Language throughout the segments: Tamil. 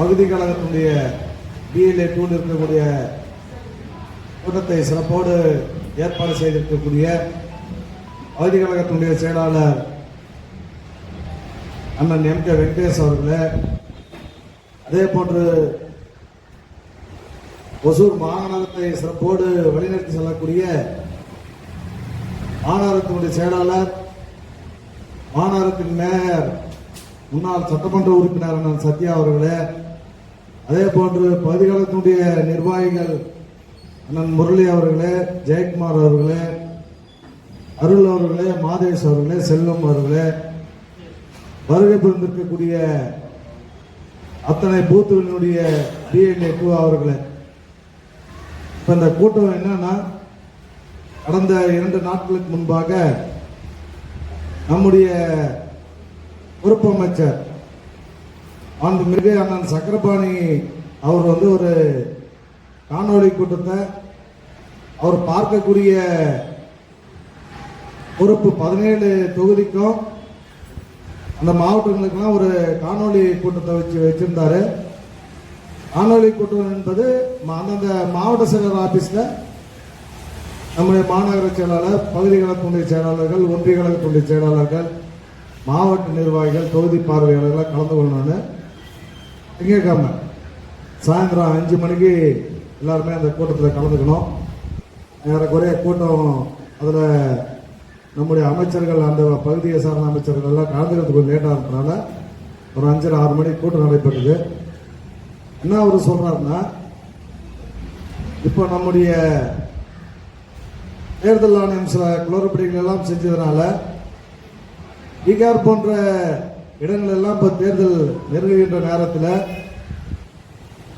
பகுதி கழகத்தினுடைய பிஎல்ஏ டூல் இருக்கக்கூடிய கூட்டத்தை சிறப்போடு ஏற்பாடு செய்திருக்கக்கூடிய பகுதி கழகத்தினுடைய செயலாளர் அண்ணன் எம் கே வெங்கடேஷ் அவர்களே அதே போன்று ஒசூர் மாநகரத்தை சிறப்போடு வழிநடத்தி செல்லக்கூடிய மாநகரத்தினுடைய செயலாளர் மாநகரத்தின் மேயர் முன்னாள் சட்டமன்ற உறுப்பினர் அண்ணன் சத்யா அவர்களே அதே போன்று பகுதிகளத்தினுடைய நிர்வாகிகள் அண்ணன் முரளி அவர்களே ஜெயக்குமார் அவர்களே அருள் அவர்களே மாதேஷ் அவர்களே செல்வம் அவர்களே வருகை புரிந்திருக்கக்கூடிய அத்தனை பூத்துகளினுடைய டிஎன்ஏ குழு அவர்களே. இப்போ இந்த கூட்டம் என்னன்னா கடந்த இரண்டு நாட்களுக்கு முன்பாக நம்முடைய பொறுப்பு அந்த மாண்புமிகு அண்ணன் சக்கரபாணி அவர் வந்து ஒரு காணொளி கூட்டத்தை அவர் பார்க்கக்கூடிய பொறுப்பு பதினேழு தொகுதிக்கும் அந்த மாவட்டங்களுக்கெல்லாம் ஒரு காணொளி கூட்டத்தை வச்சு வச்சுருந்தாரு. காணொலி கூட்டம் என்பது அந்தந்த மாவட்ட செயலர் ஆஃபீஸில் நம்முடைய மாநகர செயலாளர் பகுதி கழகத்துடைய செயலாளர்கள் ஒன்றிய கழகத்துடைய செயலாளர்கள் மாவட்ட நிர்வாகிகள் தொகுதி பார்வையாளர்கள் கலந்து கொள்ளணும்னு திங்கட்கிழமை சாயந்தரம் அஞ்சு மணிக்கு எல்லாருமே அந்த கூட்டத்தில் கலந்துக்கணும். ஏறக்குறைய கூட்டம் அதில் நம்முடைய அமைச்சர்கள் அந்த பகுதியை சார்ந்த அமைச்சர்கள் எல்லாம் கலந்துக்கிறதுக்கு கொஞ்சம் லேட்டாக இருக்கிறனால ஒரு அஞ்சரை ஆறு மணிக்கு கூட்டம் நடைபெறுது என்ன அவர் சொல்கிறாருன்னா இப்போ நம்முடைய தேர்தல் ஆணையம் சில குளறுபடிகள் எல்லாம் செஞ்சதுனால பீகார் போன்ற இடங்கள் எல்லாம் இப்போ தேர்தல் நெருங்குகின்ற நேரத்தில்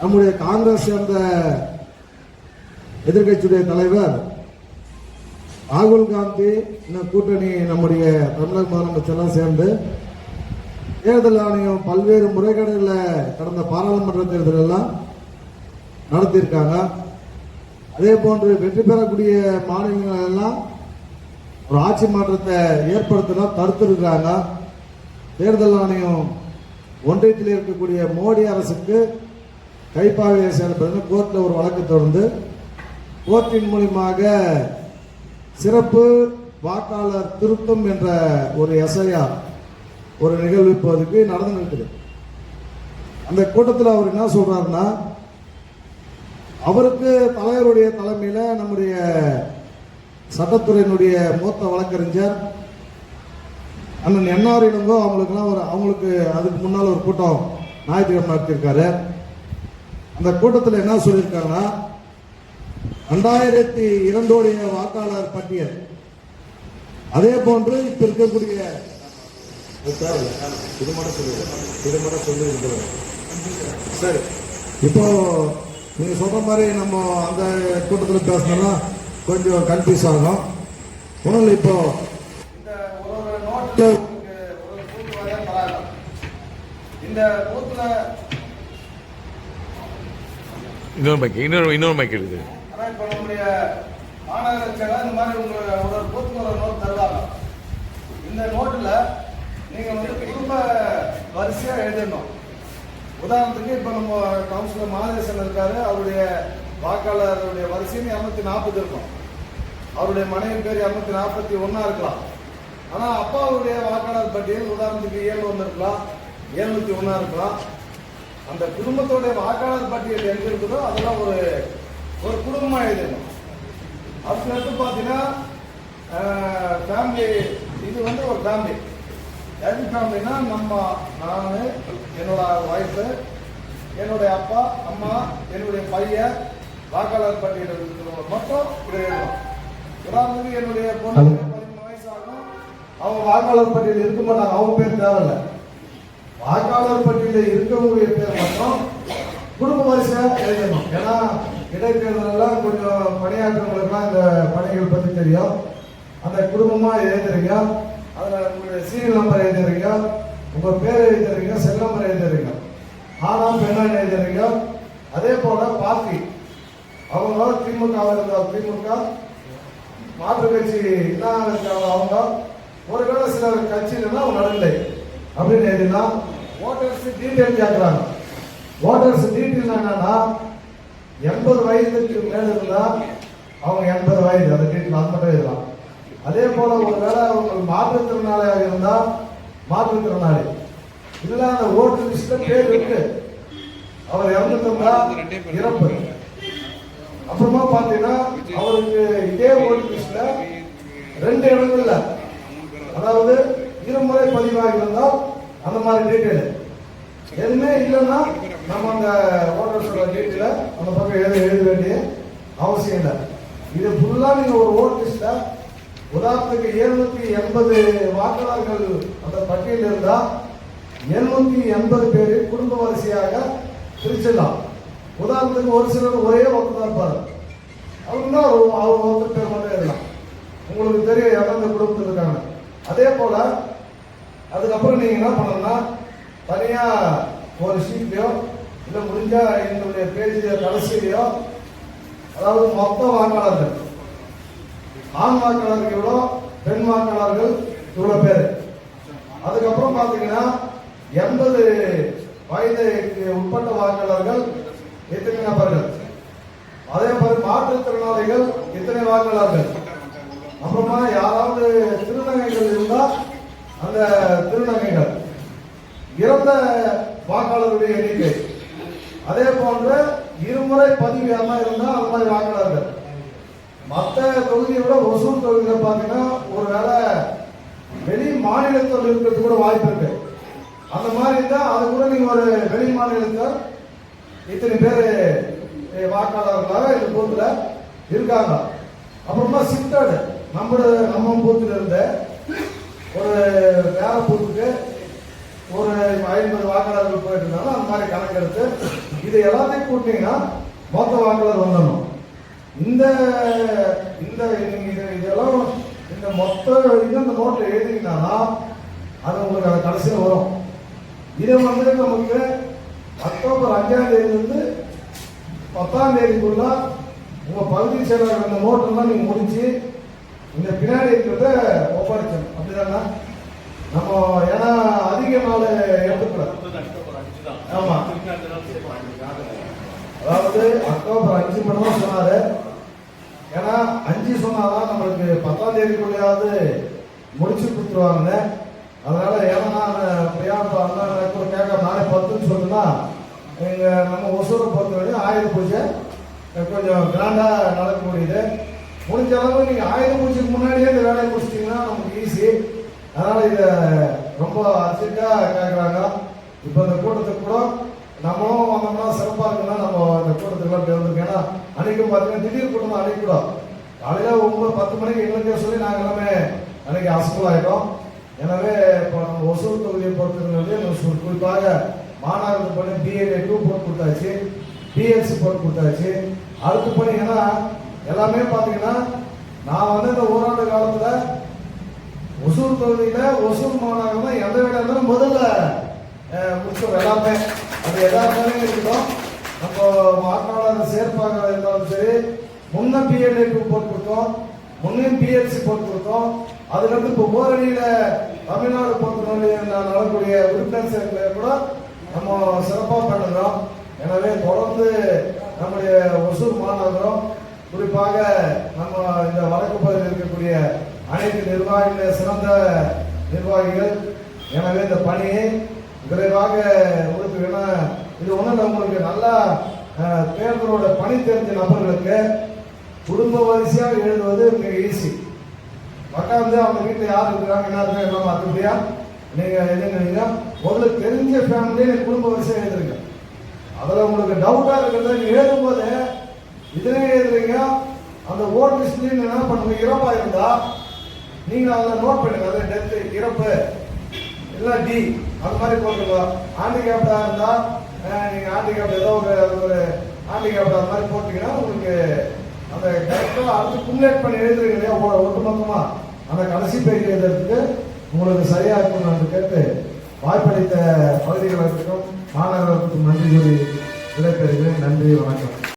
நம்முடைய காங்கிரஸ் சேர்ந்த எதிர்கட்சியுடைய தலைவர் ராகுல் காந்தி இன்னும் கூட்டணி நம்முடைய தமிழக முதலமைச்சர்லாம் சேர்ந்து தேர்தல் ஆணையம் பல்வேறு முறைகேடுகளில் கடந்த பாராளுமன்ற தேர்தல் எல்லாம் நடத்தியிருக்காங்க. அதே போன்று வெற்றி பெறக்கூடிய மாநிலங்கள் எல்லாம் ஒரு ஆட்சி மாற்றத்தை ஏற்படுத்தினா தடுத்திருக்கிறாங்க. தேர்தல் ஆணையம் ஒன்றியத்தில் இருக்கக்கூடிய மோடி அரசுக்கு கைப்பாவையை செயல்படுத்த கோர்ட்டில் ஒரு வழக்கு தொடர்ந்து. கோர்ட்டின் மூலியமாக சிறப்பு வாக்காளர் திருத்தம் என்ற ஒரு எஸ்ஐஆர் ஒரு நிகழ்வு இப்போதைக்கு நடந்து இருக்குது அந்த கூட்டத்தில் அவர் என்ன சொல்றாருன்னா அவருக்கு தலைவருடைய தலைமையில் நம்முடைய சட்டத்துறையினுடைய மூத்த வழக்கறிஞர் அண்ணன் என்ஆர் இளங்கோ அவங்களுக்குலாம் ஒரு அவங்களுக்கு அதுக்கு முன்னால் ஒரு கூட்டம் ஞாயிற்றுக்கிழமை நடத்தியிருக்காரு. அந்த கூட்டத்தில் என்ன சொல்லியிருக்காங்கன்னா ரெண்டாயிரத்தி இரண்டோடைய வாக்காளர் பட்டியல். அதே போன்று இப்போ இருக்கக்கூடிய இது மட்டும் சொல்லு இது மட்டும் சொல்லி சரி. இப்போ நீங்க சொல்ற மாதிரி நம்ம அந்த கூட்டத்தில் பேசினோம்னா கொஞ்சம் கன்ஃபியூஸ் ஆகும் ஒன்றும் இப்போ இந்த ஒரு ஒரு நோட்டில் உங்களுக்கு ஒரு பூத்து இந்த பூத்துல இன்னொரு மைக் இன்னொரு இன்னொரு மைக் இருக்குது அதான் இப்போ நம்முடைய மாநகர செயலர் இந்த மாதிரி உங்க ஒரு ஒரு பூத்துக்கு ஒரு நோட் தருவாங்க. இந்த நோட்டில் நீங்க வந்து குடும்ப வரிசையா எழுதணும். உதாரணத்துக்கு இப்போ நம்ம கவுன்சிலர் மாதேசன் இருக்காரு. அவருடைய வாக்காளருடைய வரிசைன்னு இரநூத்தி நாற்பது இருக்கும். அவருடைய மனைவி பேர் இரநூத்தி நாற்பத்தி ஒன்றா இருக்கலாம். ஆனால் அப்பாவுடைய வாக்காளர் பட்டியல் உதாரணத்துக்கு ஏழு ஒன்று இருக்கலாம் எழுநூத்தி ஒன்றா இருக்கலாம். அந்த குடும்பத்தோடைய வாக்காளர் பட்டியல் எங்க இருக்குதோ அதெல்லாம் ஒரு ஒரு குடும்பமா எழுதணும். அதுக்கு அடுத்து பார்த்தீங்கன்னா ஃபேமிலி இது வந்து ஒரு ஃபேமிலி எது ஃபேமிலினா நம்ம நான் என்னோட ஒய்ஃபு என்னுடைய அப்பா அம்மா என்னுடைய பையன் வாக்காளர் பட்டியல் இருக்கிறவங்க மட்டும் இதை எழுதணும். உதாரணத்துக்கு என்னுடைய பொண்ணு அவங்க வாக்காளர் பட்டியல் இருக்க மாட்டாங்க அவங்க பேர் தேவையில்லை. வாக்காளர் பட்டியலில் இருக்கவங்களுடைய பேர் மட்டும் குடும்ப வரிசையா எழுதணும். ஏன்னா இடைத்தேர்தலெல்லாம் கொஞ்சம் பணியாற்றவங்களுக்குலாம் இந்த பணிகள் பற்றி தெரியும். அந்த குடும்பமாக எழுதுறீங்க அதில் உங்களுடைய சீரியல் நம்பர் எழுதுறீங்க உங்கள் பேர் எழுதுறீங்க செல் நம்பர் எழுதுறீங்க ஆனா பெண்ணா எழுதுறீங்க அதே போல் பார்ட்டி. அவங்க திமுக இருந்தால் திமுக மாற்று கட்சி இல்லாத அவங்க ஒருவேளை சில கட்சியில அவங்க நடுநிலை அப்படின்னு எழுதினா ஓட்டர்ஸ் டீட்டெயில் கேட்குறாங்க. ஓட்டர்ஸ் டீட்டெயில் என்னன்னா எண்பது வயதுக்கு மேல இருந்தா அவங்க எண்பது வயது அந்த டீட்டெயில் அது மட்டும் எழுதலாம். அதே போல ஒருவேளை அவங்க மாற்றுத்திறனாளியாக இருந்தா மாற்றுத்திறனாளி. இல்லை அந்த ஓட்டு லிஸ்ட்ல பேர் இருக்கு. அவர் இறந்துட்டா இறப்பு. அப்புறமா பாத்தீங்கன்னா அவருக்கு இதே ஓட்டு லிஸ்ட்ல ரெண்டு இடங்கள்ல அதாவது இருமுறை பதிவாகி இருந்தால் அந்த மாதிரி டீட்டெயில் எதுவுமே இல்லைன்னா நம்ம அந்த ஓட்டர்ஸோட டீட்டெயில அந்த பக்கம் எழுத எழுத வேண்டிய அவசியம் இல்லை. இது ஃபுல்லா நீங்க ஒரு ஓட் லிஸ்ட்ல உதாரணத்துக்கு எழுநூத்தி எண்பது வாக்காளர்கள் அந்த பட்டியல் இருந்தா எழுநூத்தி எண்பது பேர் குடும்ப வரிசையாக பிரிச்சிடலாம். உதாரணத்துக்கு ஒரு சிலர் ஒரே ஒருத்தர் தான் அவங்க அவருன்னா ஒரு அவர் ஒருத்தர் பேர் மட்டும் எழுதலாம். உங்களுக்கு தெரியும் எந்தெந்த குடும்பத்தில் இருக்காங்க அதே போல அதுக்கப்புறம் நீங்க என்ன பண்ணணும்னா தனியா ஒரு ஷீட்லயோ இல்ல முடிஞ்சா என்னுடைய பேஜ் கடைசியிலையோ அதாவது மொத்த வாக்காளர்கள் ஆண் வாக்காளர்கள் இவ்வளோ பெண் வாக்காளர்கள் இவ்வளோ பேர்? அதுக்கப்புறம் பார்த்தீங்கன்னா எண்பது வயதுக்கு உட்பட்ட வாக்காளர்கள் எத்தனை நபர்கள்? அதே மாதிரி மாற்றுத்திறனாளிகள் எத்தனை வாக்காளர்கள்? அப்புறமா யாராவது திருநங்கைகள் இருந்தா அந்த திருநங்கைகள். இறந்த வாக்காளருடைய எண்ணிக்கை. அதே போன்று இருமுறை பதிவு யாரா இருந்தா அந்த மாதிரி வாக்காளர்கள். மற்ற தொகுதியை விட ஒசூர் தொகுதியில் பார்த்தீங்கன்னா ஒருவேளை வெளி மாநிலத்தில் இருக்கிறது கூட வாய்ப்பு இருக்கு. அந்த மாதிரி இருந்தால் அது கூட நீங்கள் ஒரு வெளி மாநிலத்தில் இத்தனை பேர் வாக்காளர்களாக இந்த பூத்துல இருக்காங்க. அப்புறமா சிப்டட் நம்மளோட நம்ம இருந்த ஒரு வேலை பூத்துக்கு ஒரு ஐம்பது வாக்காளர்கள் போயிட்டு இருந்தாலும் அந்த மாதிரி கணக்கெடுத்து இது எல்லாத்தையும் கூட்டிங்கன்னா மொத்த வாக்காளர் வந்துடணும். இந்த இந்த இது- இதெல்லாம் இந்த மொத்த இது இந்த நோட்டில் எழுதிங்கன்னா அது உங்களுக்கு அது கடைசியில் வரும். இதை வந்து நமக்கு அக்டோபர் அஞ்சாம் தேதியிலிருந்து பத்தாம் தேதிக்குள்ள உங்கள் பகுதி செயலாளர் அந்த நோட்டெல்லாம் நீங்கள் முடிச்சு இந்த பின்னாடி இருக்கிறத ஒப்படைச்சணும் அப்படிதானா? நம்ம ஏன்னா அதிக நாள் எடுத்துக்கிறோம் ஆமா. அதாவது அக்டோபர் அஞ்சு மணி தான் சொன்னாரு. ஏன்னா அஞ்சு சொன்னாதான் நம்மளுக்கு பத்தாம் தேதிக்குள்ளையாவது முடிச்சு கொடுத்துருவாங்க அதனால ஏன்னா பிரியாணம் பிரியா அண்ணா கூட கேட்க நாளை பத்துன்னு சொன்னா எங்க நம்ம ஒசூரை பொறுத்த வரையும் ஆயுத பூஜை கொஞ்சம் கிராண்டா நடக்க முடியுது முடிஞ்ச அளவு நீங்க ஆயுத பூஜைக்கு முன்னாடியே இந்த வேலையை முடிச்சிட்டீங்கன்னா நமக்கு ஈஸி அதனால இதை ரொம்ப அர்ஜென்ட்டாக கேட்குறாங்க இப்போ இந்த கூட்டத்துக்கு கூட நம்மளும் வந்தோம்னா சிறப்பாக இருக்குன்னா நம்ம இந்த கூட்டத்துக்குலாம் போய் வந்திருக்கோம் ஏன்னா அன்னைக்கும் பார்த்தீங்கன்னா திடீர் கூட்டம் தான் அன்னைக்கு கூட. காலையில் ஒன்பது பத்து மணிக்கு எங்களுக்கே சொல்லி நாங்கள் எல்லாமே அன்னைக்கு அசம்பல் ஆகிட்டோம் எனவே இப்போ நம்ம ஒசூர் தொகுதியை பொறுத்தவரை குறிப்பாக மாநகரத்து பண்ணி பிஎல்ஏ டூ போட்டு கொடுத்தாச்சு. பிஎஸ்சி போட்டு கொடுத்தாச்சு. அடுத்து பண்ணி ஏன்னா எல்லாமே பார்த்தீங்கன்னா நான் வந்து இந்த ஓராண்டு காலத்தில் ஒசூர் தொகுதியில ஒசூர் மாநகரம் தான் எந்த விட இருந்தாலும் முதல்ல முடிச்சோம் எல்லாமே. அது எல்லாருமே இருக்கட்டும். நம்ம வாக்காளர் சேர்ப்பாக இருந்தாலும் சரி முன்ன பிஎல்ஏக்கு போட்டு கொடுத்தோம். முன்னே பிஎல்சி போட்டு கொடுத்தோம். அதுக்கடுத்து இப்போ ஓரணியில தமிழ்நாடு போட்டு நடக்கூடிய உறுப்பினர் சேர்க்கையில கூட நம்ம சிறப்பாக பண்ணுறோம் எனவே தொடர்ந்து நம்முடைய ஒசூர் மாநகரம் குறிப்பாக நம்ம இந்த வடக்கு பகுதியில் இருக்கக்கூடிய அனைத்து நிர்வாகிகள் சிறந்த நிர்வாகிகள். எனவே இந்த பணியை விரைவாக உங்களுக்கு இது ஒன்றும் நம்மளுக்கு நல்லா தேர்தலோட பணி தெரிஞ்ச நபர்களுக்கு குடும்ப வரிசையாக எழுதுவது மிக ஈஸி உட்காந்து அவங்க வீட்டில் யார் இருக்கிறாங்க என்ன இருக்காங்க எல்லாம் அதுபடியா நீங்கள் எழுதுங்க முதல்ல தெரிஞ்ச ஃபேமிலியே குடும்ப வரிசையாக எழுதுறீங்க அதில் உங்களுக்கு டவுட்டாக இருக்கிறத நீங்க எழுதும்போது இதனே எழுதுறீங்க அந்த ஓட் லிஸ்ட்ல என்ன பண்ணுங்க இறப்பா இருந்தா நீங்க அதில் நோட் பண்ணுங்க அது டெத் இறப்பு இல்ல டி அந்த மாதிரி போட்டுக்கலாம் ஹேண்டிகேப்டா இருந்தா நீங்க ஹேண்டிகேப்ட் ஏதோ ஒரு அது ஒரு ஹேண்டிகேப்ட் அந்த மாதிரி போட்டீங்கன்னா உங்களுக்கு அந்த கரெக்டாக அடுத்து குமுலேட் பண்ணி எழுதுறீங்க இல்லையா ஒ- ஒட்டுமொத்தமா. அந்த கடைசி பேஜ் எழுதுறதுக்கு உங்களுக்கு சரியா இருக்கும் நான் கேட்டு வாய்ப்பளித்த பகுதிகளுக்கும் மாணவர்களுக்கும் நன்றி கூறி விடைபெறுகிறேன். நன்றி வணக்கம்.